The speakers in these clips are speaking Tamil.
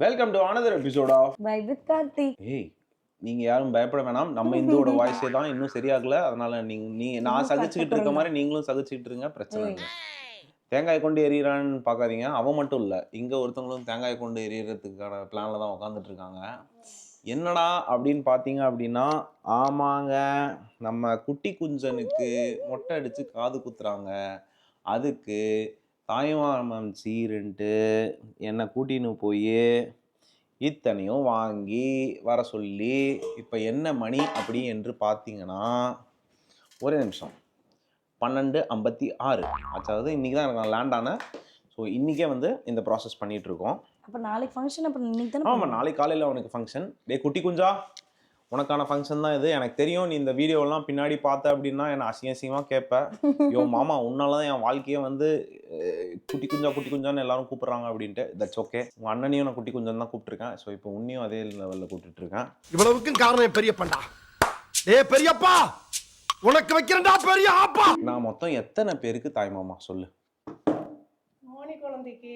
Welcome to another episode of bye with Karthik ஏய் நீங்க யாரும் பயப்பட வேணாம். நம்ம இந்துவோட வாய்ஸே தான் இன்னும் சரியாகல. அதனால நீங்க நீ நான் சகிச்சுக்கிட்டு இருக்க மாதிரி நீங்களும் சகிச்சுக்கிட்டு இருங்க பிரச்சனை இல்லை. தேங்காய் கொண்டு எறிகிறான்னு பார்க்காதீங்க அவன் மட்டும் இல்லை இங்க ஒருத்தவங்களும் தேங்காய் கொண்டு எறியறதுக்கான பிளான்ல தான் உட்காந்துட்டு இருக்காங்க. என்னடா அப்படின்னு பார்த்தீங்க அப்படின்னா ஆமாங்க நம்ம குட்டி குஞ்சனுக்கு மொட்டை அடிச்சு காது குத்துறாங்க. அதுக்கு தாய்மாமன் சீருன்ட்டு என்னை கூட்டின்னு போய் இத்தனையும் வாங்கி வர சொல்லி இப்போ என்ன மணி அப்படி என்று பார்த்தீங்கன்னா ஒரே நிமிஷம். பன்னெண்டு ஐம்பத்தி ஆறு. அதாவது இன்றைக்கி தான் எனக்கு லேண்ட் ஆனேன். ஸோ இன்றைக்கே வந்து இந்த ப்ராசஸ் பண்ணிகிட்டு இருக்கோம். அப்ப நாளைக்கு ஃபங்க்ஷன் அப்ப இன்னைக்கு தானே ஆமாம் நாளைக்கு காலையில் உனக்கு ஃபங்க்ஷன் டே குட்டி குஞ்சா? உனக்கான ஃபங்க்ஷன் தான் இது. எனக்கு தெரியும் நீ இந்த வீடியோலாம் பின்னாடி பார்த்த அப்படின்னா என்னை அசிங்க அசிங்கமாக கேட்ப. யோ மாமா உன்னால தான் என் வாழ்க்கையே வந்து குட்டி குஞ்சா குட்டி குஞ்சான்னு எல்லாரும் கூப்பிடுறாங்க அப்படின்ட்டு. தட்ஸ் ஓகே உங்கள் அண்ணனையும் நான் குட்டி குஞ்சன் தான் கூப்பிட்டுருக்கேன். ஸோ இப்போ உன்னையும் அதே லெவலில் கூப்பிட்டுட்டு இருக்கேன் இவ்வளவுக்கும் காரணம் என் பெரியப்பன்டா. ஏ பெரியப்பா! உனக்கு வைக்கிறேன்டா பெரிய ஆப்பா! நான் மொத்தம் எத்தனை பேருக்கு தாய் மாமா? சொல்லு. மோனி குழந்தைக்கு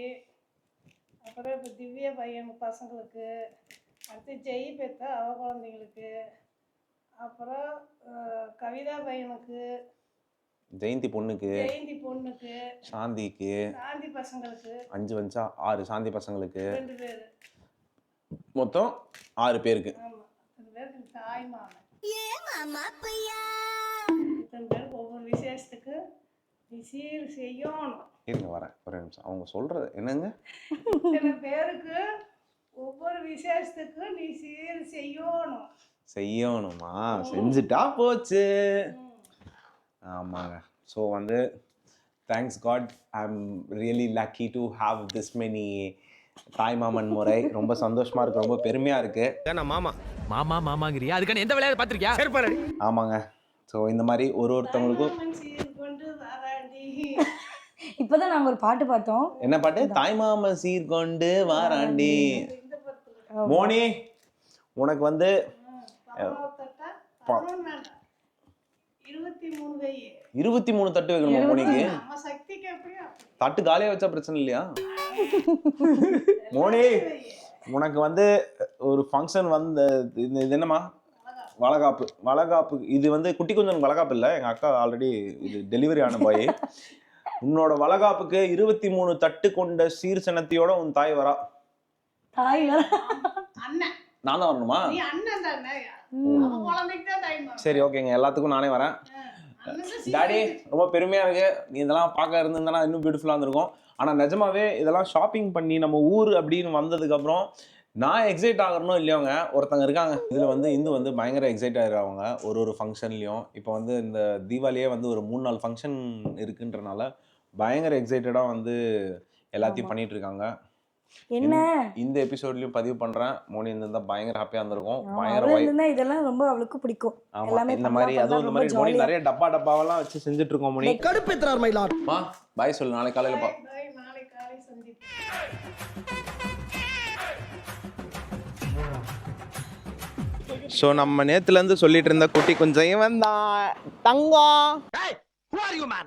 அப்புறம் இப்போ திவ்யா பையன் பசங்களுக்கு அடுத்து ஜெய் பெத்த அவ குழந்தைங்களுக்கு அப்புறம் கவிதா பையனுக்கு. ஜெயந்தி பொண்ணுக்கு. ஜெயந்தி பொண்ணுக்கு. சாந்திக்கு. சாந்தி பசங்களுக்கு. அஞ்சு வஞ்சா ஆறு சாந்தி பசங்களுக்கு. ரெண்டு பேர். மொத்தம் ஆறு பேருக்கு. ஆமாம் அத்தனை பேருக்கு தாய் மாமன். இத்தனை பேருக்கு ஒவ்வொரு விசேஷத்துக்கு நீ சீர் செய்யணும். இருங்க வரேன். ஒரே நிமிஷம். அவங்க சொல்கிறது என்னங்க? இத்தனை பேருக்கு ஒவ்வொரு விசேஷத்துக்கு நீ சீர் செய்யணும். செய்யணுமா? செஞ்சுட்டா போச்சு. ஆமாங்க. ஸோ வந்து thanks god I am really lucky to have this many தாய்மாமன் முறை. ரொம்ப சந்தோஷமா இருக்கு. ரொம்ப பெருமையா இருக்கு. மாமா. மாமா மாமாங்கிறியா? அதுக்கான எந்த விளையாட்டு பாத்திருக்கியா? செருப்பாடி ஆமாங்க. ஸோ இந்த மாதிரி ஒரு ஒருத்தவங்களுக்கும் மாமன் சீர் கொண்டு வராண்டி இப்பதான் நாங்க ஒரு பாட்டு பார்த்தோம். என்ன பாட்டு? தாய்மாமன் சீர்கொண்டு வாராண்டி மோனி உனக்கு வந்து இருபத்தி மூணு தட்டு வைக்கணுமா மோனிக்கு? தட்டு காலியா வச்சா பிரச்சனை இல்லையா? மோனி உனக்கு வந்து ஒரு ஃபங்க்ஷன் வந்து இது என்னம்மா? வளகாப்பு. வளகாப்பு. இது வந்து குட்டி கொஞ்சம் வளகாப்பு இல்லை. எங்கள் அக்கா ஆல்ரெடி இது டெலிவரி ஆன பாய் உன்னோட வளகாப்புக்கு இருபத்தி மூணு தட்டு கொண்ட சீர்சனத்தையோட உன் தாய் வரா. தாய் வேற. அண்ணன். நான் தான் வரணுமா? நீ அண்ணன் தானே. அவ குழந்தைக்கு தான் டைம் சரி ஓகேங்க எல்லாத்துக்கும் நானே வரேன். டாடி ரொம்ப பெருமையா இருக்கு. நீ இதெல்லாம் பார்க்க இருந்திருந்தா இன்னும் பியூட்டிஃபுல்லா இருந்திருக்கும். ஆனா நிஜமாவே இதெல்லாம் ஷாப்பிங் பண்ணி நம்ம ஊர் அப்படின்னு வந்ததுக்கு அப்புறம் நான் எக்ஸைட் ஆகணும் இல்லையோங்க ஒருத்தங்க இருக்காங்க. இதுல வந்து இந்து வந்து பயங்கர எக்ஸைட் ஆயிடுறாங்க ஒரு ஒரு ஃபங்க்ஷன்லயும் இப்போ வந்து இந்த தீபாவளியே வந்து ஒரு மூணு நாள் ஃபங்க்ஷன் இருக்குன்றனால பயங்கர எக்ஸைட்டடா வந்து எல்லாத்தையும் பண்ணிட்டு இருக்காங்க. என்ன இந்த எபிசோட்லயும் பதிவு பண்றேன். மோனி இருந்தா பயங்கர ஹாப்பியா இருந்திருக்கும். பயங்கர இதெல்லாம் ரொம்ப அவளுக்கு பிடிக்கும். எல்லாமே இந்த மாதிரி அதுவும் இந்த மாதிரி மோனி. நிறைய டப்பா டப்பாவெல்லாம் வச்சு செஞ்சுட்டு இருக்கோம் மோனி கடுப்பேத்துறார் மா பாய் சொல்லு நாளைக்கு காலையில பா. நாளை ஸோ நம்ம நேத்துலேருந்து சொல்லிட்டு இருந்த குட்டி கொஞ்சம் இவன் தான். தங்கம்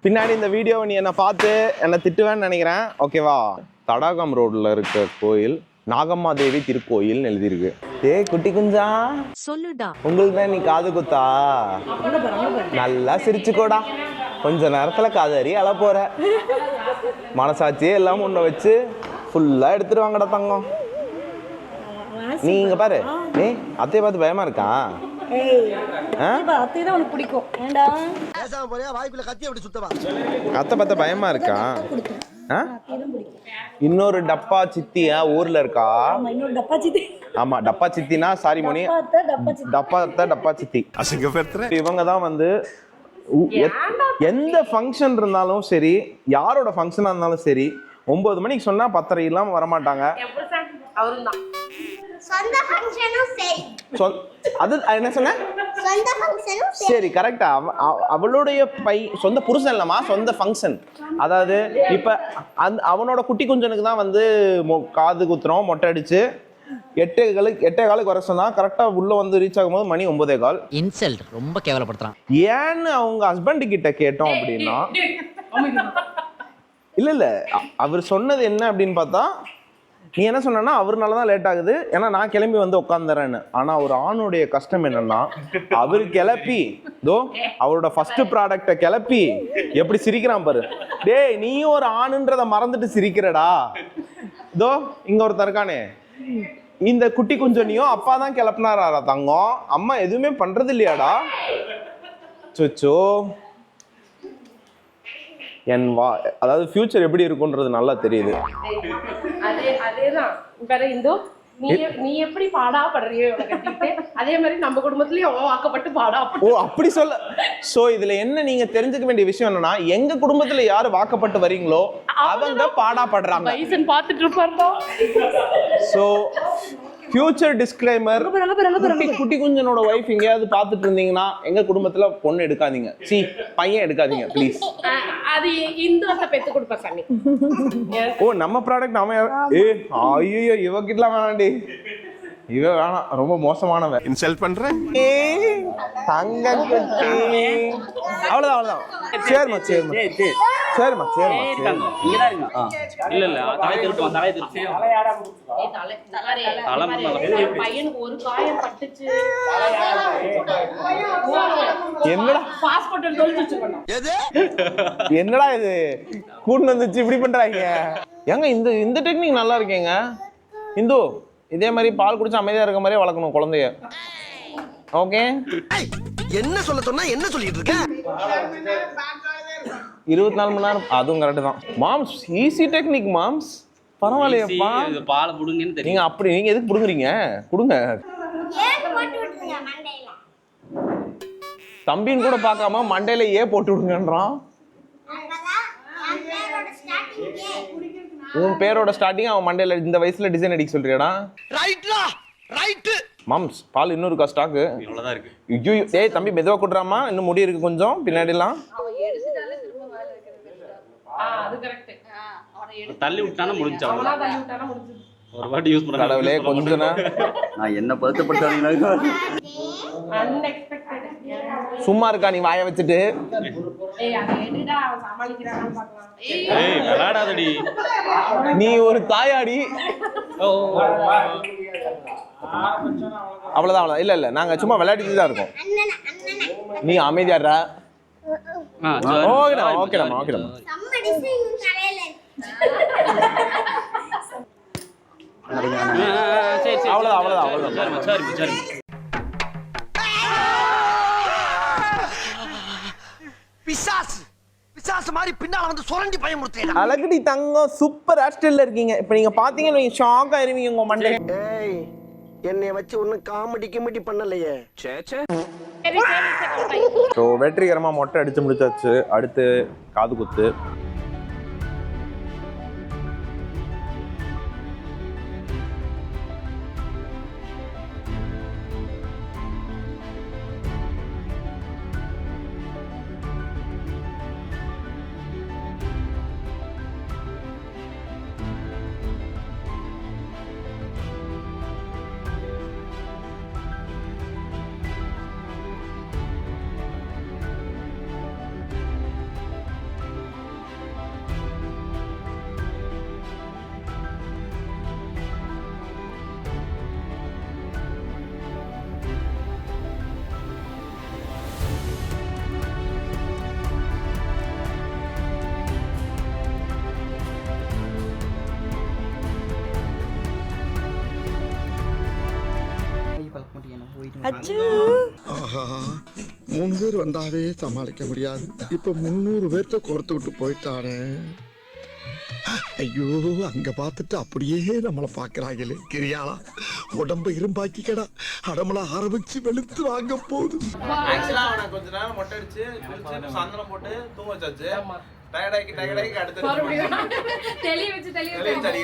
பின்னாடி இந்த வீடியோ நீ என்னை பார்த்து என்னை திட்டுவேன்னு நினைக்கிறேன். ஓகேவா தடாகம் ரோட்ல இருக்க கோயில் நாகம்மா தேவி திருக்கோயில் எழுதியிருக்கு ஏய் குட்டி குஞ்சா சொல்லுடா உங்களுக்கு தான் நீ காது குத்தா நல்லா சிரிச்சுக்கோடா கொஞ்ச நேரத்துல காதறி அழ போற மனசாட்சியே எல்லாம் உன்னை வச்சு ஃபுல்லா எடுத்துட்டு வாங்கடா தங்கம் நீ இங்க பாரு ஏய் அத்தையை பார்த்து பயமா இருக்கா அத்தை பார்த்த பயமா இருக்கா? இன்னொரு டப்பா சித்தியா ஊர்ல இருக்கா? ஆமா இன்னொரு டப்பா சித்தி. ஆமா டப்பா சித்தினா சாரி மணி டப்பா டப்பா சித்தி. இவங்க தான் வந்து உ- எத்- எந்த ஃபங்க்ஷன் இருந்தாலும் சரி யாரோட ஃபங்க்ஷனாக இருந்தாலும் சரி ஒன்பது மணிக்கு சொன்னா பத்தரை இல்லாம வரமாட்டாங்க. சொந்த ஃபங்க்ஷனும் சரி. சொல் அது என்ன சொன்ன? சொந்த ஃபங்க்ஷனும் சரி. கரெக்டா அவளுடைய பை சொந்த புருஷன் இல்லம்மா சொந்த ஃபங்க்ஷன் அதாவது இப்ப அந்த அவனோட குட்டி குஞ்சனுக்கு தான் வந்து மொ- காது குத்துறோம் மொட்டை அடிச்சு. எட்டே காலுக்கு எட்டே காலுக்கு வர சொன்னா கரெக்டா உள்ள வந்து ரீச் ஆகும்போது மணி ஒன்பதே கால். இன்சல்ட் ரொம்ப கேவலப்படுத்துறான். ஏன்னு அவங்க ஹஸ்பண்ட் கிட்ட கேட்டோம் அப்படின்னா இல்ல இல்ல அவர் சொன்னது என்ன அப்படின்னு பார்த்தா நீ என்ன சொன்னா அவர்னால தான் லேட் ஆகுது. ஏன்னா நான் கிளம்பி வந்து உட்காந்துறேன்னு ஆனா ஒரு ஆணுடைய கஷ்டம் என்னன்னா அவர் கிளப்பி தோ அவரோட ஃபர்ஸ்ட் ப்ராடக்டை கிளப்பி எப்படி சிரிக்கிறான் பாரு. டேய் நீயும் ஒரு ஆணுன்றத மறந்துட்டு சிரிக்கிறடா. தோ இங்க ஒரு இருக்கானே. இந்த குட்டி குஞ்சனியும் அப்பா தான் கிளப்பினாரா தங்கம். அம்மா எதுவுமே பண்றது இல்லையாடா சொச்சோ என் வா அதாவது ஃபியூச்சர் எப்படி இருக்குன்றது நல்லா தெரியுது. அதே அதேதான். வேற இந்தோ நீ எப்- நீ எப்படி பாடா படுறியோ அதே மாதிரி நம்ம குடும்பத்திலயும் அவன் வாக்கப்பட்டு பாடா ஓ அப்படி சொல்ல சோ இதுல என்ன நீங்க தெரிஞ்சுக்க வேண்டிய விஷயம் என்னன்னா எங்க குடும்பத்துல யாரு வாக்கப்பட்டு வரீங்களோ அவங்க பாடா படுறாங்க பாத்துட்டு இருப்பாருடா. சோ ஃபியூச்சர் டிஸ்க்ளைமர் குட்டி குட்டி குஞ்சனோட ஒய்ஃப் எங்கேயாவது பார்த்துட்டு இருந்தீங்கன்னா எங்க குடும்பத்துல பொண்ணு எடுக்காதீங்க. சி பையன் எடுக்காதீங்க ப்ளீஸ் அது இந்து அந்த பெத்து கொடுப்ப சாமி. ஓ நம்ம ப்ராடக்ட் யார்- ஏ ஐயோ இவகிட்டலாம் வேணாண்டி. இவ வேணாம் ரொம்ப மோசமானவன். இன்சல்ட் பண்றேன் ஏய், தங்க குட்டி அவ்வளவுதான் அவ்வளவுதான். சரிம்மா சரிம்மா சரி. இல்ல இல்ல தலை திருட்டுவான் தலை என் பையனுக்கு ஒரு காயம் பட்டுச்சு. என்னடா? பாஸ்போர்ட் தொலைச்சு என்னடா இது? கூட்டு வந்துச்சு இப்படி பண்றாங்க. ஏங்க இந்த இந்த டெக்னிக் நல்லா இருக்கேங்க. இந்து இதே மாதிரி பால் குடிச்சு அமைதியா இருக்க மாதிரியே வளர்க்கணும் குழந்தைய. ஓகே என்ன சொல்ல சொன்னா என்ன சொல்லிட்டு இருக்க? இருபத்தி நாலு மணி நேரம் அதுவும் கரெக்ட் தான். மாம்ஸ் ஈஸி டெக்னிக் மாம்ஸ். பரவாயில்லையப்பா இது பாலை புடுங்கன்னு தெரியும். நீங்க அப்படி நீங்க எதுக்கு புடுங்குறீங்க? கொடுங்க. ஏன் போட்டு விட்டுருங்க மண்டையில? தம்பின்னு கூட பார்க்காம மண்டையில ஏ போட்டு விடுங்கன்றான். அங்கதான் என் பேரோட ஸ்டார்டிங் ஏ. உன் பேரோட ஸ்டார்டிங் அவன் மண்டையில இந்த வயசுல டிசைன் அடிக்க சொல்றியாடா? ரைட்லா ரைட்டு மாம்ஸ் பால் இன்னும் இருக்கா ஸ்டாக்கு இவ்வளவுதான் இருக்கு. ஐயோ ஏய் தம்பி மெதுவா கூட்டுறாமா இன்னும் முடி இருக்கு கொஞ்சம் அது கரெக்ட் தள்ளி விட்டானா முடிஞ்சு ஒரு வாட்டி யூஸ் பண்ண கடவுளே கொஞ்ச நேரம் நான் என்ன சும்மா இருக்கா நீ வாய வச்சுட்டு? விளையாடாதடி. நீ ஒரு தாயாடி. ஓ. அவ்வளவுதான் அவ்வளவுதான். இல்ல இல்ல நாங்க சும்மா விளையாடிட்டு தான் இருக்கோம். நீ அமைதியாடுறா. ஓகேடா ஓகேடா ஓகேடா ஆ, ஆ, ஆ, சரி, சரி. பிசாசு பிசாசு மாதிரி பின்னால வந்து சுரண்டி பயமுறுத்தேடா அழகுடி தங்கம் சூப்பர் ஹேர் ஸ்டைல்ல இருக்கீங்க இப்போ நீங்க பாத்தீங்கன்னு நீங்க ஷாக் ஆயிருவீங்க உங்க மண்டை ஏய் என்னைய வச்சு ஒன்னும் காமெடி கிமெடி பண்ணலையே சரி சரி ஸோ வெற்றிகரமாக மொட்டை அடித்து முடிச்சாச்சு. அடுத்து காது குத்து. அச்சு. ஆஹா. மூணு பேர் வந்தாவே சமாளிக்க முடியாது. இப்ப முந்நூறு பேர்த்த கோர்த்து விட்டு போயிட்டானே. ஐயோ அங்க பார்த்துட்டு அப்படியே நம்மள பாக்குறாங்களே கிரியாளா உடம்ப இரும்பாக்கிக்கடா. அடமள ஆரம்பிச்சு வெளுத்து வாங்க போகுது. ஆக்சுவலா அவனை கொஞ்ச நேரம் மொட்டை அடிச்சு குளிச்சு சந்தனம் போட்டு தூங்க வச்சாச்சு. டயர்டாக்கி டயர்டாக்கி அடுத்து தெளிய வச்சு தெளிய வச்சு.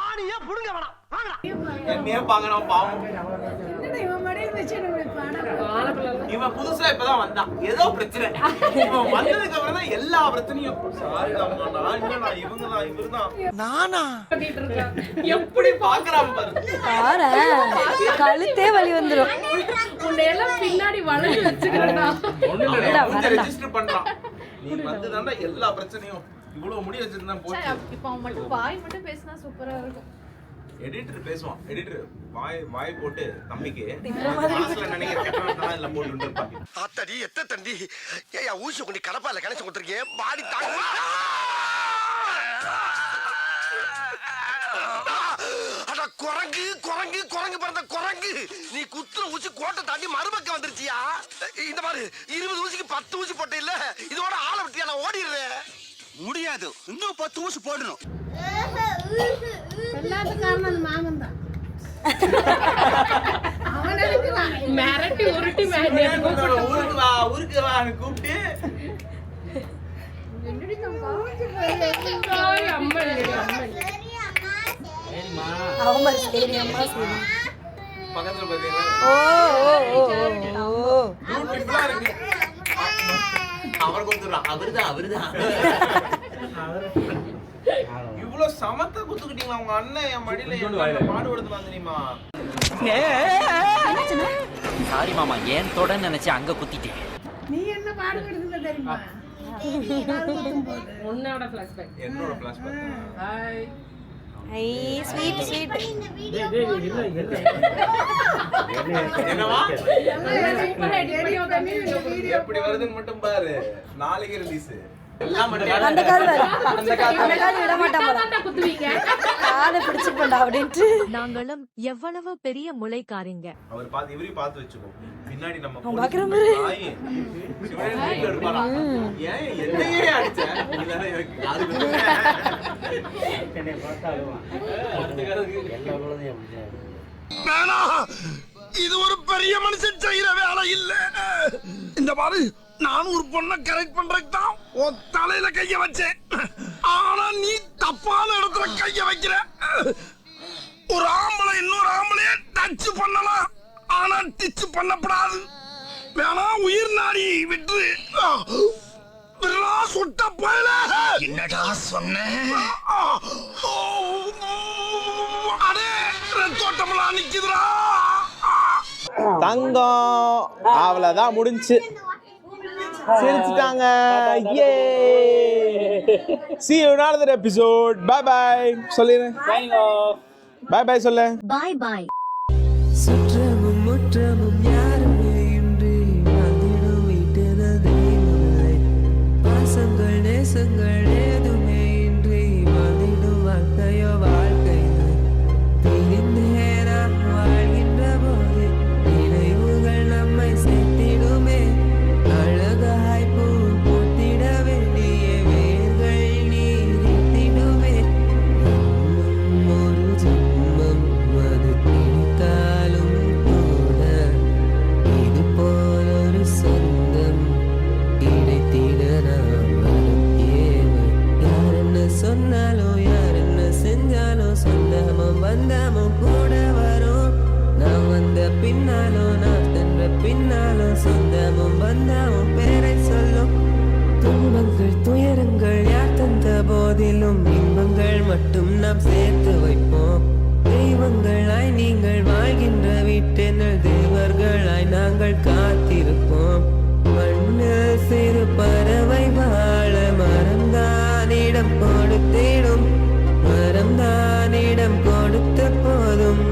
ஆணியா புடுங்க வேணாம். வாங்கடா. என்னையே பாக்கணும் பாவம். இவன் புதுசா இப்பதான் வந்தான். ஏதோ பிரச்சனை. இவன் வந்ததுக்கு அப்புறம் தான் எல்லா பிரச்சனையும் சாரி நான் எப்படி பாக்குறான் பாரு. கழுத்தே வலி வந்துரும். உன்னை எல்லாம் பின்னாடி வளைஞ்சு இல்ல ரெஜிஸ்டர் பண்றான். நீ வந்து எல்லா பிரச்சனையும். இவ்வளவு முடி வச்சிருந்தா போச்சு. இப்போ அவன் மட்டும் வாய் மட்டும் பேசினா சூப்பரா இருக்கும். எடிட்டர் பேசுவான். எடிட்டர் வாய் வாய் போட்டு தம்பிக்கு மனசுல நினைக்கிற கெட்டவன் இல்ல போட்டு இருப்பாங்க ஆத்தடி எத்த தண்டி ஏயா ஊசி கொண்டு கடப்பால கணச்சு கொடுத்துருக்கேன் பாடி தாங்க அட குரங்கு குரங்கு குரங்கு பிறந்த குரங்கு. நீ குத்துற ஊசி கோட்டை தாண்டி மறுபக்கம் வந்துருச்சியா? இந்த மாதிரி இருபது ஊசிக்கு பத்து ஊசி போட்ட இல்ல? இதோட ஆளை விட்டியா? நான் ஓடிடுறேன். முடியாது. இன்னும் பத்து ஊசி போடணும். எல்லாத்துக்கும் காரணம் அந்த மாமன் தான். மிரட்டி உருட்டி ஊருக்கு வா கூப்பிட்டு. பக்கத்துல பாத்தீங்கன்னா ஓ ஓ ஓ ஓ. பியூட்டிஃபுல்லா இருக்கு. அவர் கொடுத்துறான் அவருதான் அவருதான். இவ்வளவு சமத்தா குத்துக்கிட்டீங்களா? உங்க அண்ணன் என் மடியில என்ன பாடுபடுத்துனா தெரியுமா சாரி மாமா ஏன் தொட நினைச்சு அங்க குத்திட்டேன். நீ என்ன பாடுபடுதுல தெரியுமா? உன்னோட ஃபிளாஷ்பேக் என்னோட பிளாஸ் ஹாய் ஐ ஸ்வீட் ஸ்வீட் என்னவா? எப்படி வருதுன்னு மட்டும் பாரு. நாளைக்கு ரிலீஸ் அந்த கால் வேற. அந்த கால் விட மாட்டான் போல. தாண்டா குத்துவீங்க. காலை பிடிச்சுப்பண்டா அப்படின்ட்டு. நாங்களும் எவ்வளவு பெரிய முளைக்காரிங்க. அவர் பார்த்து இவரையும் பார்த்து வச்சுக்கோ பின்னாடி நம்ம பார்க்குற மாதிரி. ஏன் என்னையே அடிச்ச? இது ஒரு பெரிய மனுஷன் செய்யற வேலை இல்ல. இந்த பாரு நானும் ஒரு பொண்ணை கரெக்ட் பண்றதுக்கு தான் உன் தலையில கைய வச்சேன். ஆனா நீ தப்பான இடத்துல கைய வைக்கிற. ஒரு ஆம்பளை இன்னொரு ஆம்பளைய டச் பண்ணலாம். ஆனா டிச் பண்ணப்படாது. வேணா உயிர் நாடி விட்டு சுட்ட போயல. என்னடா சொன்னேன் அடே தோட்டமெல்லாம் நிக்குதுடா. தங்கம். அவ்வளவுதான் முடிஞ்சு. சிரிச்சிட்டாங்க ஏ see you in another episode bye bye சொல்லிரு bye bye சொல்லு பாய் பாய் பின்னாலும் நான் சென்ற பின்னாலும் சொந்தமும் பந்தமும் பேரை சொல்லும் துன்பங்கள் துயரங்கள் யார் தந்த போதிலும் இன்பங்கள் மட்டும் நாம் சேர்த்து வைப்போம் தெய்வங்களாய் நீங்கள் வாழ்கின்ற வீட்டெனல் தேவர்களாய் நாங்கள் காத்திருப்போம் மண்ணில் சிறு பறவை வாழ மரம்தானிடம் கொடுத்திடும் மரம்தானிடம் கொடுத்த போதும்